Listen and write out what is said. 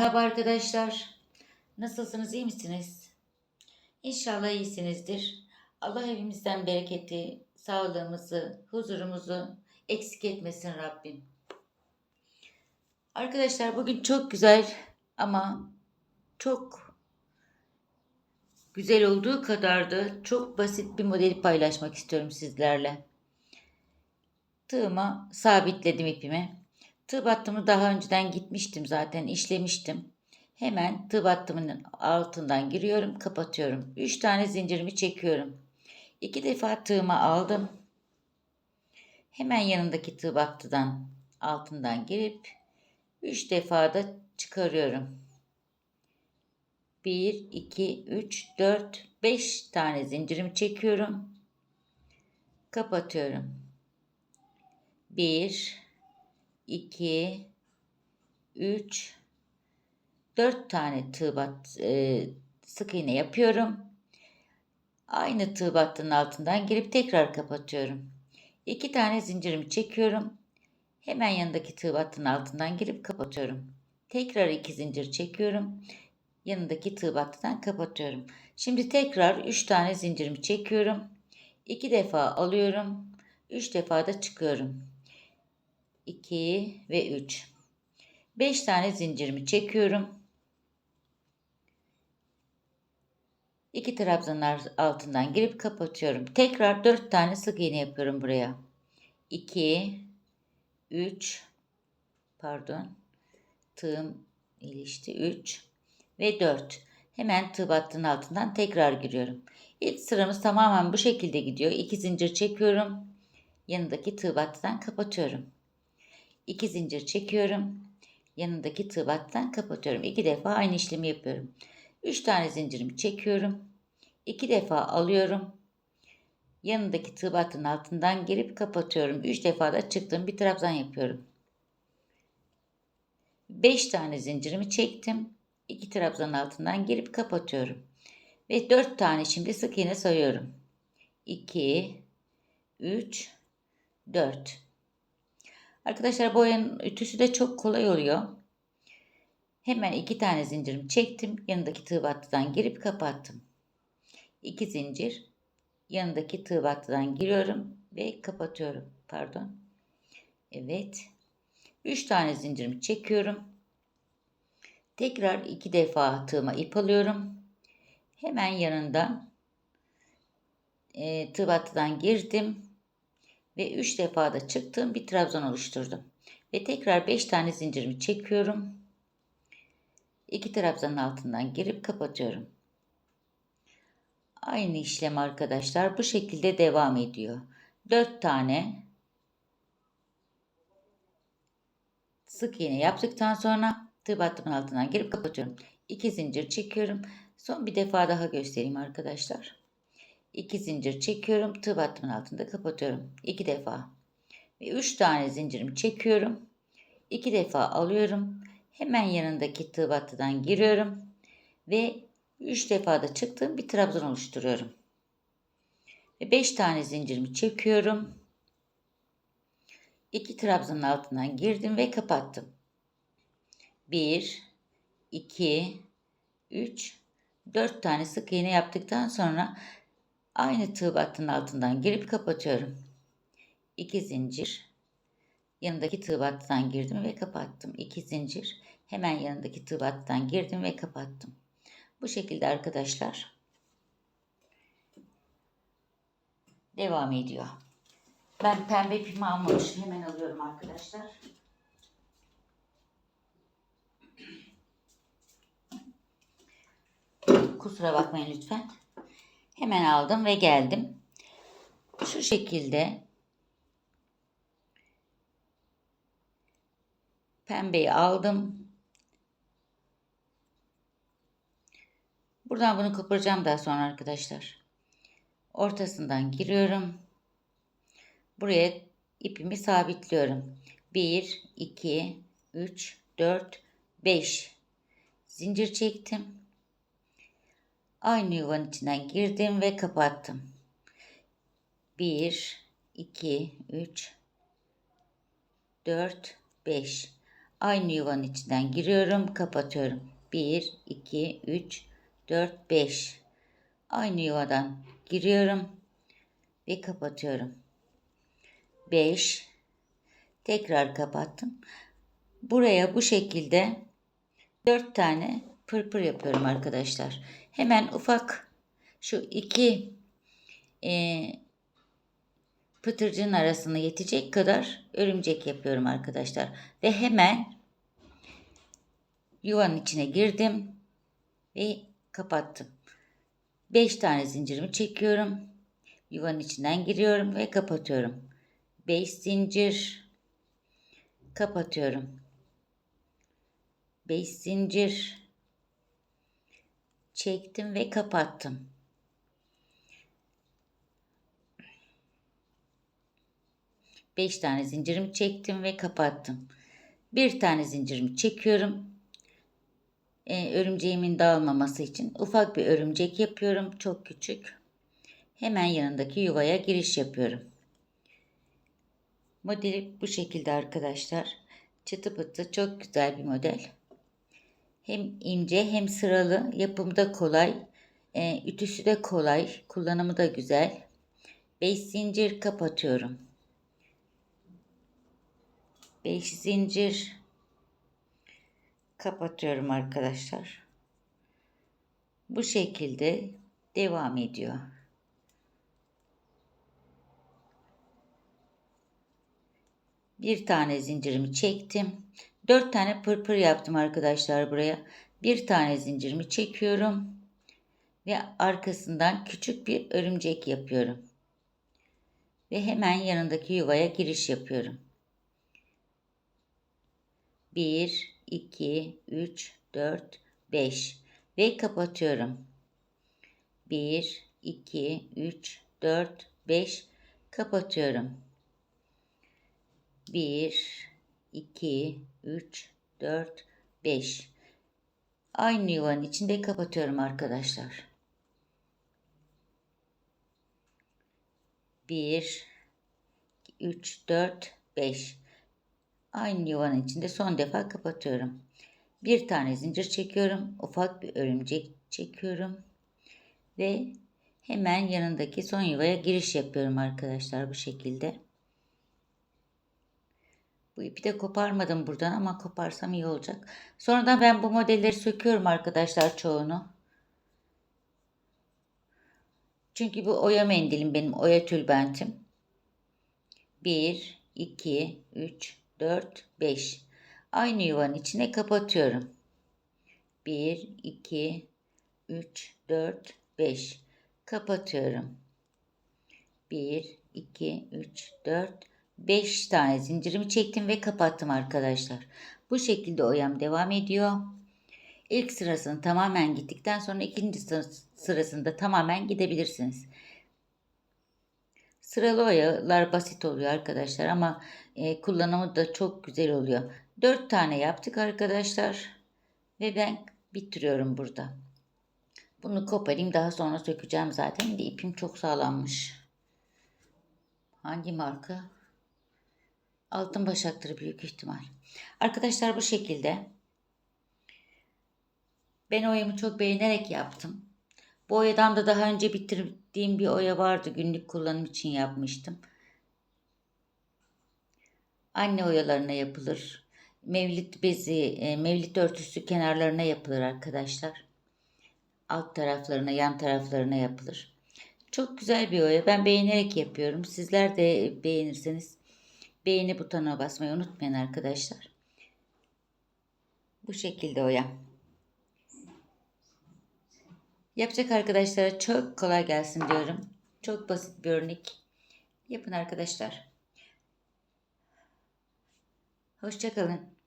Merhaba arkadaşlar. Nasılsınız? iyi misiniz? İnşallah iyisinizdir. Allah evimizden bereketi, sağlığımızı, huzurumuzu eksik etmesin Rabbim. Arkadaşlar bugün çok güzel ama çok güzel olduğu kadar da çok basit bir modeli paylaşmak istiyorum sizlerle. Tığıma sabitledim ipimi. Tığ battımı daha önceden gitmiştim zaten işlemiştim. Hemen tığ battımının altından giriyorum kapatıyorum. 3 tane zincirimi çekiyorum. 2 defa tığımı aldım. Hemen yanındaki tığ battıdan altından girip 3 defa da çıkarıyorum. 1, 2, 3, 4, 5 tane zincirimi çekiyorum. Kapatıyorum. 1, 2, 3, 4 tane tığ bat, e, sık iğne yapıyorum. Aynı tığ battının altından girip tekrar kapatıyorum. 2 tane zincirimi çekiyorum. Hemen yanındaki tığ battının altından girip kapatıyorum. Tekrar 2 zincir çekiyorum. Yanındaki tığ battıdan kapatıyorum. Şimdi tekrar 3 tane zincirimi çekiyorum. 2 defa alıyorum. 3 defa da çıkıyorum. 2 ve 3. 5 tane zincirimi çekiyorum. 2 trabzanın altından girip kapatıyorum. Tekrar 4 tane sık iğne yapıyorum buraya. 2 3 pardon tığım ilişti 3 ve 4. Hemen tığ battığın altından tekrar giriyorum. İlk sıramız tamamen bu şekilde gidiyor. 2 zincir çekiyorum. Yanındaki tığ battıdan kapatıyorum. 2 zincir çekiyorum. Yanındaki tığ kapatıyorum. 2 defa aynı işlemi yapıyorum. 3 tane zincirimi çekiyorum. 2 defa alıyorum. Yanındaki tığ altından girip kapatıyorum. 3 defa da çıktım. Bir trabzan yapıyorum. 5 tane zincirimi çektim. 2 trabzanın altından girip kapatıyorum. Ve 4 tane şimdi sık iğne sayıyorum. 2 3 4 Arkadaşlar boyanın ütüsü de çok kolay oluyor. Hemen iki tane zincirimi çektim. Yanındaki tığ battıdan girip kapattım. İki zincir. Yanındaki tığ battıdan giriyorum ve kapatıyorum. Pardon. Evet. Üç tane zincirimi çekiyorum. Tekrar iki defa tığıma ip alıyorum. Hemen yanından e, tığ battıdan girdim ve 3 defa da çıktım bir trabzan oluşturdum. Ve tekrar 5 tane zincirimi çekiyorum. 2 trabzanın altından girip kapatıyorum. Aynı işlem arkadaşlar bu şekilde devam ediyor. 4 tane sık iğne yaptıktan sonra tığ battımın altından girip kapatıyorum. 2 zincir çekiyorum. Son bir defa daha göstereyim arkadaşlar. 2 zincir çekiyorum. Tığ battımın altında kapatıyorum. 2 defa. Ve 3 tane zincirimi çekiyorum. 2 defa alıyorum. Hemen yanındaki tığ battıdan giriyorum. Ve 3 defa da çıktığım bir trabzan oluşturuyorum. Ve 5 tane zincirimi çekiyorum. 2 trabzanın altından girdim ve kapattım. 1 2 3 4 tane sık iğne yaptıktan sonra Aynı tığ battının altından girip kapatıyorum. 2 zincir. Yanındaki tığ battıdan girdim ve kapattım. 2 zincir. Hemen yanındaki tığ battıdan girdim ve kapattım. Bu şekilde arkadaşlar. Devam ediyor. Ben pembe ipimi almamışım. Hemen alıyorum arkadaşlar. Kusura bakmayın lütfen. Hemen aldım ve geldim. Şu şekilde pembeyi aldım. Buradan bunu koparacağım daha sonra arkadaşlar. Ortasından giriyorum. Buraya ipimi sabitliyorum. 1, 2, 3, 4, 5 zincir çektim. Aynı yuvanın içinden girdim ve kapattım. 1, 2, 3, 4, 5. Aynı yuvanın içinden giriyorum, kapatıyorum. 1, 2, 3, 4, 5. Aynı yuvadan giriyorum ve kapatıyorum. 5. Tekrar kapattım. Buraya bu şekilde 4 tane pırpır yapıyorum arkadaşlar. Hemen ufak şu iki e, pıtırcığın arasına yetecek kadar örümcek yapıyorum arkadaşlar. Ve hemen yuvanın içine girdim ve kapattım. 5 tane zincirimi çekiyorum. Yuvanın içinden giriyorum ve kapatıyorum. 5 zincir kapatıyorum. 5 zincir çektim ve kapattım. Beş tane zincirimi çektim ve kapattım. Bir tane zincirimi çekiyorum. Ee, örümceğimin dağılmaması için ufak bir örümcek yapıyorum. Çok küçük. Hemen yanındaki yuvaya giriş yapıyorum. Modeli bu şekilde arkadaşlar. Çıtı pıtı çok güzel bir model. Hem ince hem sıralı. Yapımı kolay. E, ütüsü de kolay. Kullanımı da güzel. 5 zincir kapatıyorum. 5 zincir kapatıyorum arkadaşlar. Bu şekilde devam ediyor. Bir tane zincirimi çektim. Dört tane pırpır yaptım arkadaşlar buraya. Bir tane zincirimi çekiyorum. Ve arkasından küçük bir örümcek yapıyorum. Ve hemen yanındaki yuvaya giriş yapıyorum. 1, 2, 3, 4, 5 ve kapatıyorum. 1, 2, 3, 4, 5 kapatıyorum. 1, 2, 3, 4, 5. Aynı yuvanın içinde kapatıyorum arkadaşlar. 1, 3, 4, 5. Aynı yuvanın içinde son defa kapatıyorum. Bir tane zincir çekiyorum. Ufak bir örümcek çekiyorum. Ve hemen yanındaki son yuvaya giriş yapıyorum arkadaşlar bu şekilde. Bu ipi de koparmadım buradan ama koparsam iyi olacak. Sonradan ben bu modelleri söküyorum arkadaşlar çoğunu. Çünkü bu oya mendilim benim oya tülbentim. 1, 2, 3, 4, 5. Aynı yuvanın içine kapatıyorum. 1, 2, 3, 4, 5. Kapatıyorum. 1, 2, 3, 4, 5 tane zincirimi çektim ve kapattım arkadaşlar. Bu şekilde oyam devam ediyor. İlk sırasını tamamen gittikten sonra ikinci sırasında tamamen gidebilirsiniz. Sıralı oyalar basit oluyor arkadaşlar ama e, kullanımı da çok güzel oluyor. 4 tane yaptık arkadaşlar ve ben bitiriyorum burada. Bunu koparayım daha sonra sökeceğim zaten de ipim çok sağlammış. Hangi marka? Altın başaktır büyük ihtimal. Arkadaşlar bu şekilde. Ben oyamı çok beğenerek yaptım. Bu oyadan da daha önce bitirdiğim bir oya vardı. Günlük kullanım için yapmıştım. Anne oyalarına yapılır. Mevlit bezi, e, mevlit örtüsü kenarlarına yapılır arkadaşlar. Alt taraflarına, yan taraflarına yapılır. Çok güzel bir oya. Ben beğenerek yapıyorum. Sizler de beğenirseniz beğeni butonuna basmayı unutmayın arkadaşlar. Bu şekilde oya. Yapacak arkadaşlara çok kolay gelsin diyorum. Çok basit bir örnek. Yapın arkadaşlar. Hoşçakalın.